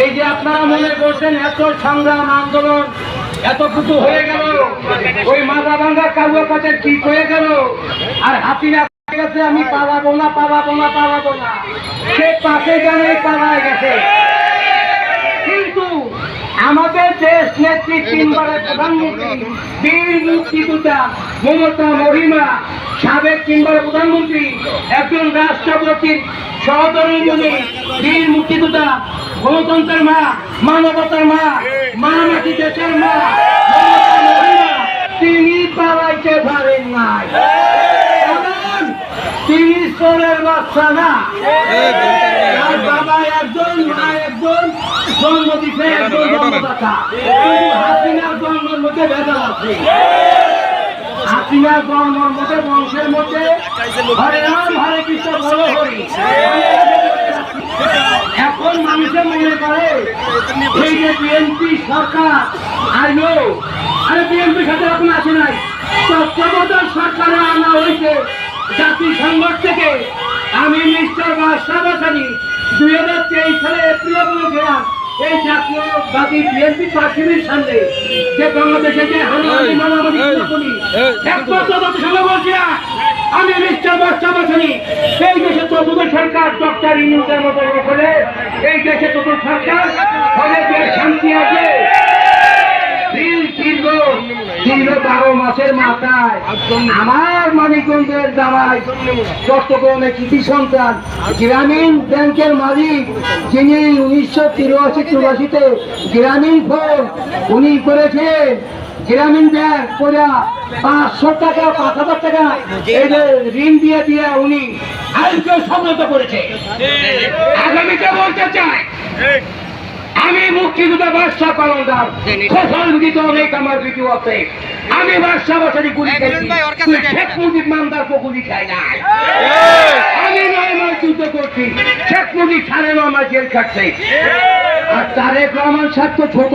এই যে আপনারা মনে করছেন এত সংগ্রাম, আন্দোলন, এত কিছু হয়ে গেল, ওই মাথা ভাঙ্গা কারুয়া কাছে কি হয়ে গেল? আর হাতিরা গেছে, আমি পালাবো না পালাবো না পালাবো না। সে পাশে গেলে পালায় গেছে। আমাদের দেশ নেত্রী তিনবারের প্রধানমন্ত্রী বীর মুক্তিযোদ্ধা মমতা মহিমা সাবেক তিনবারের প্রধানমন্ত্রী একজন রাষ্ট্রপতির সহধর্মী বীর মুক্তিযোদ্ধা গণতন্ত্রের মা মানবতার মা মা নাকি দেশের মা তিনি পালাইতে পারেন নাই। তিনি সোলের বাচ্চা না। তার বাবা একজন মা একজন জন্ম দিছে একজন জন্মদাতা। হাসিনার জন্মের মধ্যে ভেজাল আছে। হাসিনার জন্মের মধ্যে বংশের মধ্যে হরে রাম হরে কৃষ্ণ বলো হরি। এখন মানুষের মনে করে এই যে বিএনপি সরকার আইলো আরে বিএনপির সাথে এখন আসে নাই। তত্ত্বাবধান সরকারে আনা হয়েছে জাতিসংঘ থেকে। আমি মিস্টার বাদশাহ দুই হাজার তেইশ সালে এপ্রিলে এই জাতীয়বাদী বিএনপি প্রার্থীদের সামনে যে বাংলাদেশে যে হানাহানি মারামারি খুনাখুনি, একমাত্র জাতিসংঘ বলছে আমি মিস্টার বাদশাহ বাসানি এই দেশে চতুর্থ সরকার ডক্টর ইনুজের মতো করে এই দেশে চতুর্থ সরকার ফলে যে শান্তি আছে দিল দীর্ঘ দীর্ঘ বারো মাসের মাথায়। আমার মানিকগঞ্জের দামাই চট্টগ্রামে কৃতি সন্তান গ্রামীণ ব্যাংকের মালিক যিনি উনিশশো তিরাশি চুরাশিতে গ্রামীণ ফোন উনি করেছেন। গ্রামীণ ব্যাংক করে পাঁচশো টাকা পাঁচ হাজার টাকা এদের ঋণ দিয়ে দিয়ে উনি আইনকে সম্মত করেছে। আগামীতে বলতে চাই আমি মুক্তিযোদ্ধা বাদশাহ কলন্দার সোশ্যাল মিডিয়াতে অনেক আমার ভিডিও আছে। আমি বাদশাহ বাসারি গুলি শেখ মুজিব মামদার গুলি খাই নাই। আমি নয় মাস যুদ্ধ করছি। শেখ মুজিব সাড়ে নয় মাস জেল খাটছে। আর তারেক রহমান সাহেব তো ছোট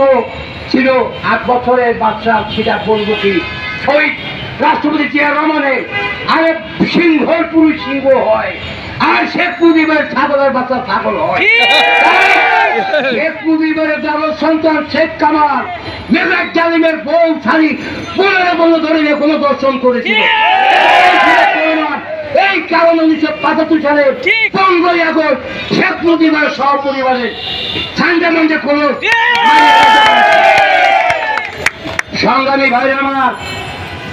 ছিল। আট বছরের বাচ্চা সেটা বলব কি? শহীদ রাষ্ট্রপতি জিয়া রহমানের আরে সিংহর পুরুষ সিংহ হয়। আর শেখ মুজিবের ছাগলের বাচ্চা ছাগল হয়। সন্তান শেখ কামাল। মেজাক জালিমের বউ ছাড়ি পনেরো ধরে কোনো দর্শন করেছিল এই কারণে উনিশশো পঁচাত্তর সালে পনেরোই আগস্ট শেখ মুজিবের সহপরিবারের ঠান্ডা মঞ্চে কোনো সংগ্রামী ভাই আমার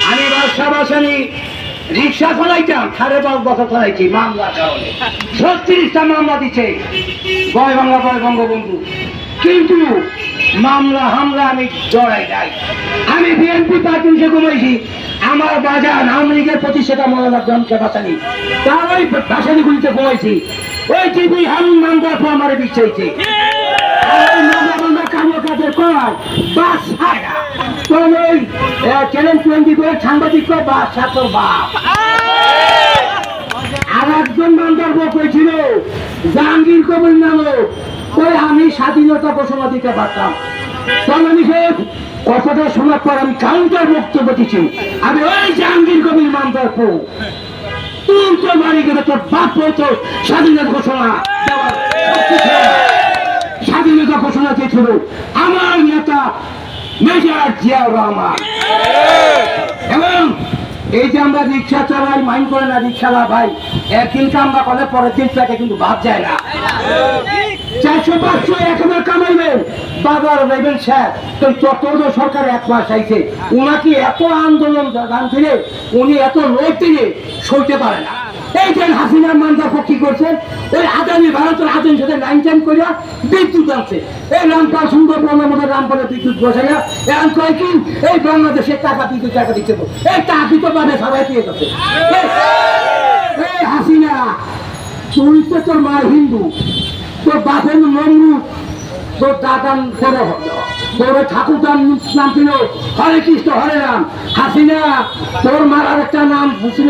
আমি বাসা বাসানি রিক্সা চালাইতাম সাড়ে পাঁচ বছর চালাইছি মামলা কারণে। ছত্রিশটা মামলা দিচ্ছে বয় বাংলা বয় বঙ্গবন্ধু। কিন্তু মামলা হামলা আমি জড়াই যাই আমি বিএনপি পার্টি সে ঘুমাইছি। আমার বাজার আওয়ামী লীগের প্রতিষ্ঠাতা মৌলানা গ্রামকে বাঁচানি। তার ওই বাসানিগুলিতে ঘুমাইছি। ওই টিভি হাম মামলার পর আমার বিচ্ছাইছে জাহাঙ্গীর কবির নামক। আমি স্বাধীনতা ঘোষণা দিতে পারতাম। তখন কথাটা শোনার পর আমি কাউন্টার বক্তব্য দিচ্ছি আমি ওই জাহাঙ্গীর কবির মন্তব্য তুই তো বাড়ি গেলে তোর বাপ হতো স্বাধীনতা ঘোষণা। স্বাধীনতা ঘোষণা দিয়েছিল আমার নেতা মেজর জিয়াউর রহমান। এবং এই যে আমরা রিক্সা চালাই মাইন্ড করে না রিক্সালা ভাই একদিন কামবা করলে পরের দিন তাকে কিন্তু ভাব যায় না। চারশো পাঁচশো এক হাজার কামাইবেন বাবার নেবেন স্যার, তো চট্টগ্রাম সরকার এক মাস আইছে, উনাকে এত আন্দোলন গান দিলে উনি এত লোক দিলে সইতে পারে না। এই যে হাসিনা মান্দার কি করছেন ওই আদানি ভারতের আদানির সাথে লাইন টাইম করিয়া বিদ্যুৎ আনছে। এই রামপাল সুন্দর মধ্যে রামপালের বিদ্যুৎ বসাইয়া এখন কয় কি? এই বাংলাদেশে টাকা দিতে, টাকা দিচ্ছে এই টাকি তো পাবে সবাই দিয়ে যাচ্ছে। এই হাসিনা, তুই তো তোর মা হিন্দু, তোর বাপের নমরু তোর দাদান বড় হলো তোর ঠাকুর দাম নাম ছিল। হরে কৃষ্ণ, হরে রাম। হাসিনা, তোর মার একটা নাম ছিল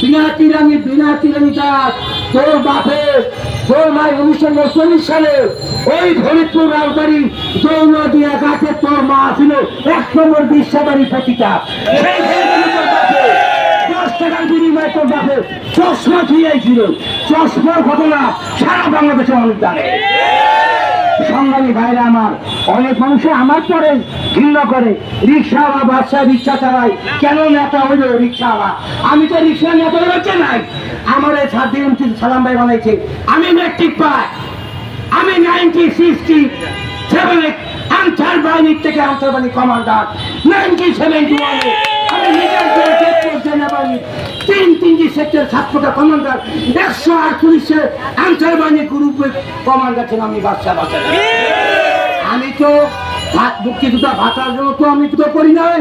বিনা তিরানি বিনা তিরানি দাস, তোর বাপের তোর মাই উনিশশো উনচল্লিশ সালে ওই ফরিদপুর রাজবাড়ি দৌড় দিয়া গাছে তোর মা ছিল। এক নম্বর তোর বাপের চশমা খেয়েছিল চশমার ঘটনা সারা বাংলাদেশে মানুষ জানে সংগ্রামী ভাইরা আমার, অনেক মানুষে আমার পরে ঘৃণা করে। রিক্সাওয়ালা বাচ্চা রিক্সা চালায় কেন নেতা হইল রিক্সাওয়ালা? আমি তো রিক্সা নেতা হচ্ছে নাই। আমার এই ছাত্রী সালাম ভাই বানাইছে। আমি মেট্রিক পাই। আমি নাইনটি সিক্সটি সেভেনে আনসার বাহিনীর থেকে আনসার বাহিনী কমান্ডার নাইনটি সেভেন্টি ওয়ানে তিন তিনটি সেক্টর সাতটা কমান্ডার একশো আটচল্লিশে আনসার বাহিনী গ্রুপের কমান্ডার ছিলাম আমি বাদশাহ বাদশাহ। আমি তো ভাত মুক্তিযোদ্ধা ভাতার জন্য তো আমি তো করি নাই।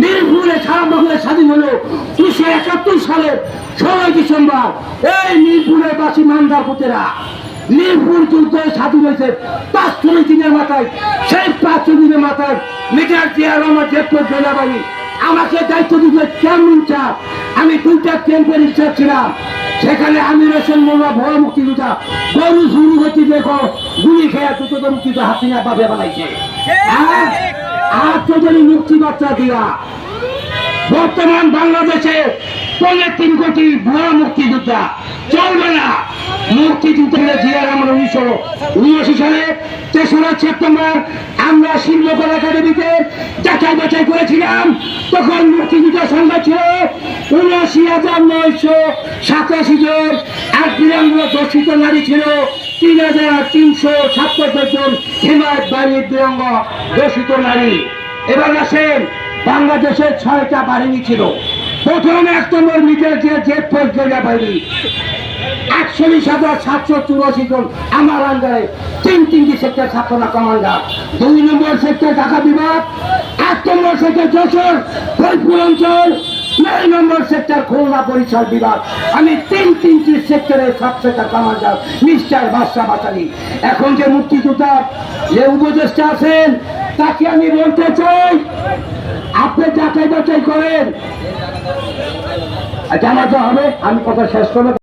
মিরপুরে সারা বাংলা স্বাধীন হলো উনিশশো একাত্তর সালের ষোলোই ডিসেম্বর। এই মিরপুরের বাসী মান্দার পুতেরা মিরপুর যুদ্ধ স্বাধীন হয়েছে পাঁচচল্লিশ দিনের মাথায় সেই পাঁচশো দিনের মাথায় মিটার চেয়ার আমার জেলাবাড়ি আমাকে দায়িত্ব দিতে কেমন চাপ আমি দুইটা ক্যাম্পের ইচ্ছা ছিলাম? সেখানে আমি রসেন মোল্লা ভয় মুক্তিযোদ্ধা, গরু শুরু হচ্ছে দেখো গুলি খেয়ে দুটো মুক্তিযোদ্ধা হাসিনা বাবে বানাইছে। হ্যাঁ? আর তোদেরই মুক্তি বার্তা দিয়া। বর্তমান বাংলাদেশে পৌনে তিন কোটি ভুয়া মুক্তিযোদ্ধা, চলবে না। মুক্তিযুদ্ধের জিয়ার আমরা উনিশশো উনআশি সালে তেসরা সেপ্টেম্বর আমরা শিল্পকলা একাডেমিতে যাচাই বাছাই করেছিলাম। তখন মুক্তিযুদ্ধ সংখ্যা ছিল উনআশি হাজার নয়শো সাতাশি জন আর বিরাঙ্গ দর্শিত নারী ছিল। তিন হাজার তিনশো সাতাত্তর জন হিমায়ত বাড়ির বিরঙ্গ দর্শিত নারী। এবার আসেন, বাংলাদেশের ছয়টা বাহিনী ছিল। প্রথম এক নম্বর মিটার যে জেট ফোর্স বাহিনী একচল্লিশ হাজার সাতশো চুরাশি জন আমার আন্ডারে তিন তিনটি সেক্টর ছাত্রনা কমান্ডার। দুই নম্বর সেক্টর ঢাকা বিভাগ, এক নম্বর সেক্টর যশোর, ফরিদপুর অঞ্চল, নয় নম্বর সেক্টর খুলনা পরিসর বিভাগ। আমি তিন তিনটি সেক্টরের sub sector commander, mister Badsha Basari এখন যে মুক্তিযোদ্ধা, যে উপদেষ্টা আছেন, তাকে আমি বলতে চাই, আপনি যাচাই বাছাই করেন জানাতে হবে, আমি কথা শেষ করব।